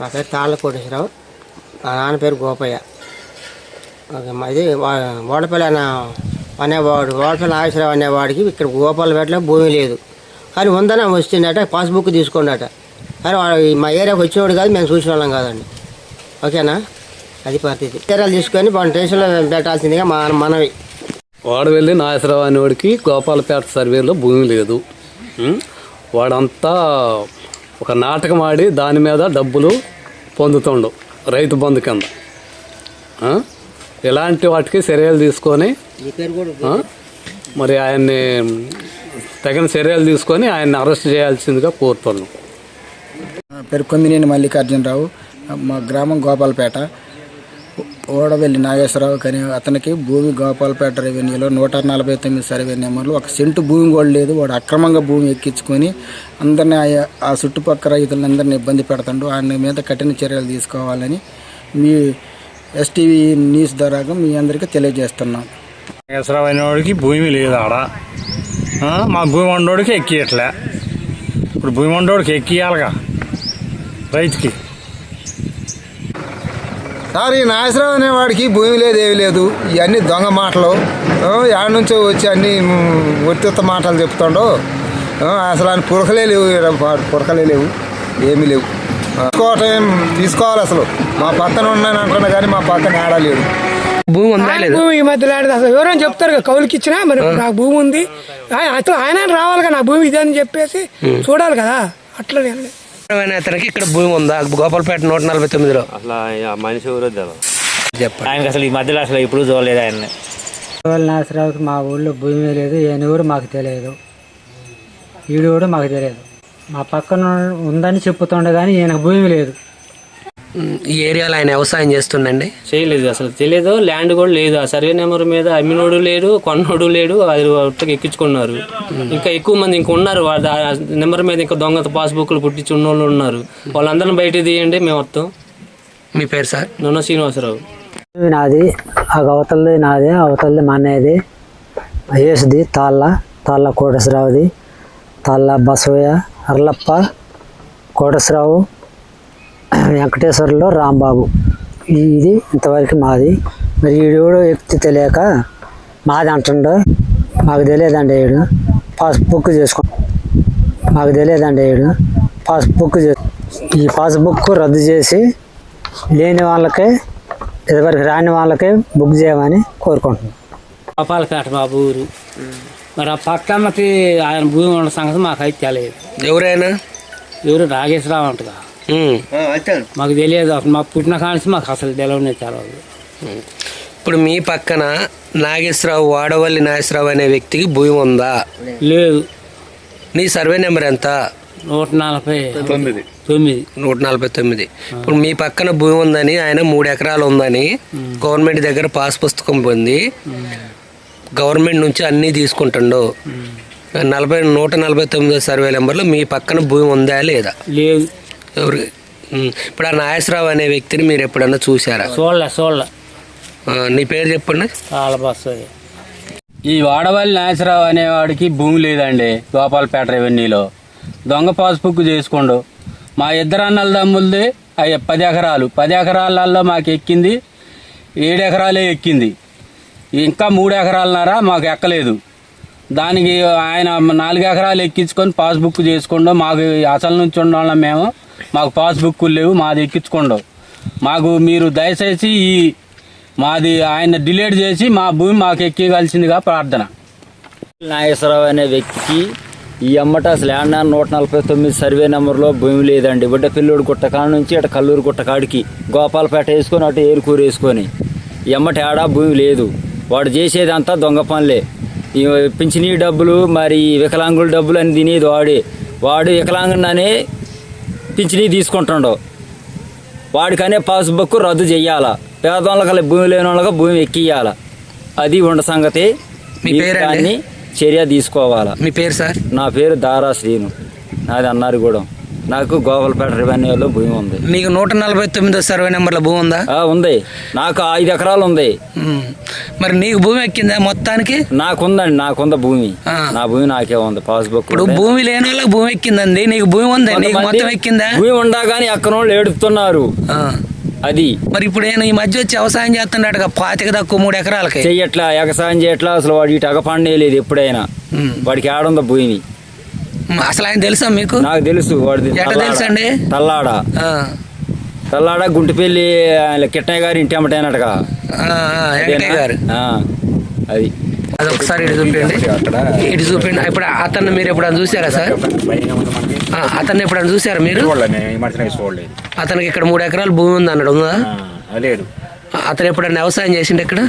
మా పేరు తాళ్ళ కోటేశ్వరరావు. మా నాన్న పేరు గోపయ్య. ఓకే మా ఇది ఓడపల్లి అన్న అనేవాడు ఓడపల్లి నాగేశ్వరరావు అనేవాడికి ఇక్కడ గోపాలపేటలో భూమి లేదు. కానీ ఉందని వచ్చిందట పాస్బుక్ తీసుకున్నట కానీ వాడు మా ఏరియాకి వచ్చినవాడు కాదు మేము చూసిన వాళ్ళం కాదండి. ఓకేనా? అది పరిస్థితి. చర్యలు తీసుకొని వాడిని టెన్షన్లో పెట్టాల్సిందిగా మా మనవి. వాడవెల్లి నాగేశ్వరరావు అనేవాడికి గోపాలపేట సర్వేలో భూమి లేదు. వాడంతా ఒక నాటకం ఆడి దాని మీద డబ్బులు పొందుతుండు రైతు బంధు కింద? ఇలాంటి వాటికి చర్యలు తీసుకొని? మరి ఆయన్ని తగిన చర్యలు తీసుకొని ఆయన్ని అరెస్ట్ చేయాల్సిందిగా కోరుతున్నాం పేరు కొందినేని మల్లికార్జునరావు మా గ్రామం గోపాలపేట ఓడవెల్లి నాగేశ్వరరావు కానీ అతనికి భూమి గోపాలపేట రెవెన్యూలో నూట నలభై తొమ్మిది సర్వే నెంబర్లు ఒక సెంటు భూమి కూడా లేదు. వాడు అక్రమంగా భూమి ఎక్కించుకొని అందరినీ ఆ- ఆ చుట్టుపక్కల రైతులందరినీ ఇబ్బంది పెడతాడు. ఆయన మీద కఠిన చర్యలు తీసుకోవాలని మీ ఎస్టీవీ న్యూస్ ద్వారా మీ అందరికీ తెలియజేస్తున్నాం. నాగేశ్వరరావు అనేవాడికి భూమి లేదు ఆడ. మా భూమి వండోడికి ఎక్కియట్లే. ఇప్పుడు భూమి వండోడికి ఎక్కియాలిగా రైతుకి. సార్ ఈ నాగేశ్వరరావు అనేవాడికి భూమి లేదు ఏమి లేదు. ఇవన్నీ దొంగ మాటలు. ఆ, యాడ నుంచో వచ్చి అన్ని ఒత్తిత్త మాటలు చెప్తాడు. అసలు ఆయన పురకలే లేవు పురకలే లేవు ఏమీ లేవు. తీసుకోవటం తీసుకోవాలి అసలు. మా పక్కన ఉన్నాను అంటున్నా కానీ మా పక్కన ఆడలేడు భూమి ఉందా ఆయన లేదా భూమి ఈ మధ్యలో ఆడదు. అసలు ఎవరైనా చెప్తారు కదా కౌలుకి ఇచ్చినా మరి నాకు భూమి ఉంది. ఆయన అసలు ఆయన రావాలి కదా నా భూమి ఇదే అని చెప్పేసి చూడాలి కదా. అట్లా అనే అతనికి ఇక్కడ భూమి ఉందా? గోపాలపేట నూట నలభై తొమ్మిదిలో. అసలు ఆ మనిషి ఎవరో తెలియదు చెప్పండి. ఆయనకి అసలు ఈ మధ్యలో అసలు ఇప్పుడు చూడలేదు ఆయన్ని. నాగేశ్వరరావుకి మా ఊళ్ళో భూమి లేదు ఈయన ఊరు మాకు తెలియదు. ఈడు కూడా మాకు తెలియదు. మా పక్కన ఉందని చెప్పుతుండే కానీ ఈయనకు భూమి లేదు. ఈ ఏరియాలో ఆయన వ్యవసాయం చేస్తుండండి? చేయలేదు అసలు తెలియదు. ల్యాండ్ కూడా లేదు. ఆ సర్వే నెంబర్ మీద అమ్మినోడు లేడు కొన్నోడు లేడు అది ఒట్టకి ఎక్కించుకున్నారు. ఇంకా ఎక్కువ మంది ఇంకా ఉన్నారు. వాళ్ళ నెంబర్ మీద ఇంకా దొంగ పాస్బుక్లు పుట్టించి ఉన్న వాళ్ళు ఉన్నారు. వాళ్ళందరిని బయట తీయండి మేము వస్తాం. మీ పేరు సార్? నూనె శ్రీనివాసరావు. నాది ఆ అవతలది నాది అవతలది మా అన్నయ్యది మహేష్ది తాళ్ళ తాళ్ళ కోటేశ్వరరావుది తాళ్ళ బసవయ్య అర్లప్ప కోటేశ్వరరావు వెంకటేశ్వర్లో రాంబాబు. ఇది ఇంతవరకు మాది. మరి ఈడు ఎక్కి తెలియక మాది అంటుండో మాకు తెలియదండి ఈడు. పాస్బుక్ చేసుకో మాకు తెలియదండి ఈడు. పాస్బుక్ చే ఈ పాస్బుక్ రద్దు చేసి లేని వాళ్ళకే ఇదివరకు రాని వాళ్ళకే బుక్ చేయమని కోరుకుంటున్నాం. గోపాలపేట మా ఊరు. మరి ఆ పక్కమ్మకి ఆయన భూమి ఉన్న సంగతి మాకు అయితే తెలియదు. ఎవరైనా? ఎవరు నాగేశ్వరరావు అంటగా. మాకు తెలియదు అసలు. మాకు పుట్టిన కానిసి మాకు అసలు తెలియనే తెలియదు. ఇప్పుడు మీ పక్కన నాగేశ్వరరావు వాడవల్లి నాగేశ్వరరావు అనే వ్యక్తికి భూమి ఉందా? లేదు. నీ సర్వే నెంబర్ ఎంత? నూట నలభై. తొమ్మిది. తొమ్మిది. నూట నలభై తొమ్మిది. ఇప్పుడు మీ పక్కన భూమి ఉందని ఆయన మూడు ఎకరాలు ఉందని గవర్నమెంట్ దగ్గర పాస్ పుస్తకం పొంది గవర్నమెంట్ నుంచి అన్నీ తీసుకుంటుండో. నలభై నూట నలభై తొమ్మిదో సర్వే నెంబర్లో మీ పక్కన భూమి ఉందా లేదా? లేదు. ఎవరు. ఇప్పుడు ఆ నాగేశ్వరరావు అనే వ్యక్తిని మీరు ఎప్పుడన్నా చూసారా చూడలే చూడలే. ఆ, నీ పేరు చెప్పండి. ఈ వాడవల్లి నాగేశ్వరరావు అనేవాడికి భూమి లేదండి గోపాలపేట రెవెన్యూలో. దొంగ పాస్బుక్ చేసుకోండు. మా ఇద్దరు అన్నల దమ్ములది అయ్య పది ఎకరాలు. పది ఎకరాలలో మాకు ఎక్కింది ఏడు ఎకరాలే ఎక్కింది. ఇంకా మూడు ఎకరాలన్నారా మాకు ఎక్కలేదు. దానికి ఆయన నాలుగు ఎకరాలు ఎక్కించుకొని పాస్బుక్ చేసుకోండు మాకు అసలు నుంచి ఉండాలి మేము మాకు పాస్బుక్ లేవు మాది ఎక్కించుకోండు మాకు మీరు దయచేసి ఈ మాది ఆయన డిలేట్ చేసి మా భూమి మాకు ఎక్కివలసిందిగా ప్రార్థన. నాగేశ్వరరావు అనే వ్యక్తికి ఈ అమ్మట అసలు ఏమన్నా నూట నలభై తొమ్మిది సర్వే నెంబర్లో భూమి లేదండి. బిడ్డ పిల్లోడు గుట్టకాడ నుంచి అటు కల్లూరు గుట్టకాడికి గోపాలపేట వేసుకొని అటు ఏరుకూరు వేసుకొని ఈ అమ్మట ఏడా భూమి లేదు. వాడు చేసేదంతా దొంగ పనులే. ఈ పింఛనీ డబ్బులు మరి ఈ వికలాంగుల డబ్బులు అని తినేది వాడే. వాడు వికలాంగుడనే పింఛనీ తీసుకుంటుండవు వాడికనే పాస్బుక్ రద్దు చెయ్యాలా. పేదవాళ్ళకి భూమి లేని వాళ్ళకి భూమి ఎక్కియాల అది ఉండ సంగతి. మీ? దాన్ని చర్య తీసుకోవాలా. మీ పేరు సార్? నా పేరు దారా శ్రీను. నాది అన్నారిగూడెం. నాకు గోపాలపేట రెవెన్యూలో భూమి ఉంది. నీకు నూట నలభై తొమ్మిదో సర్వే నెంబర్ల భూమి ఉందా? ఆ, ఉంది. నాకు ఐదు ఎకరాలు ఉంది. ఉమ్. మరి నీకు భూమి ఎక్కిందా మొత్తానికి? నాకుందండి నాకుంద భూమి. ఆ. నా భూమి నాకే ఉంది పాస్బుక్ ఇప్పుడు భూమి లేని వాళ్ళకి భూమి ఎక్కిందండి. నీకు భూమి ఉందా? నీకు మొత్తం ఎక్కిందా? భూమి ఉండగానే ఎక్కనోళ్ళు ఏడుపుతున్నారు. ఆ. అది. మరి ఇప్పుడు నేను ఈ మధ్య వచ్చి వ్యవసాయం చేస్తున్నాడుగా పాతిక తక్కువ మూడు ఎకరాలకి. చెయ్యట్లా ఎగసాయం చేయట్లా అసలు వాడు ఇటు అగపండే లేదు ఎప్పుడైనా. ఉమ్. వాడికి ఆడుంది భూమి. అసలు ఆయన తెలుసా మీకు? నాకు తెలుసు ఎట్ట తల్లాడ. తెలుసండి? తల్లాడ. తల్లాడ గుంటిపల్లి ఆయన కిట్టయ్య గారి ఇంటి అమ్మటైనట్టుగా గారు. అది అది. ఒకసారి ఇటు చూపించండి. ఇటు చూపించండి. ఇప్పుడు అతన్ని మీరు ఎప్పుడైనా చూసారా సార్? అతన్ని ఎప్పుడైనా చూసారా మీరు? అతనికి ఇక్కడ మూడు ఎకరాలు భూమి ఉంది? అన్నాడు ఉందా లేదు. అతను ఎప్పుడైనా వ్యవసాయం చేసిండు ఇక్కడ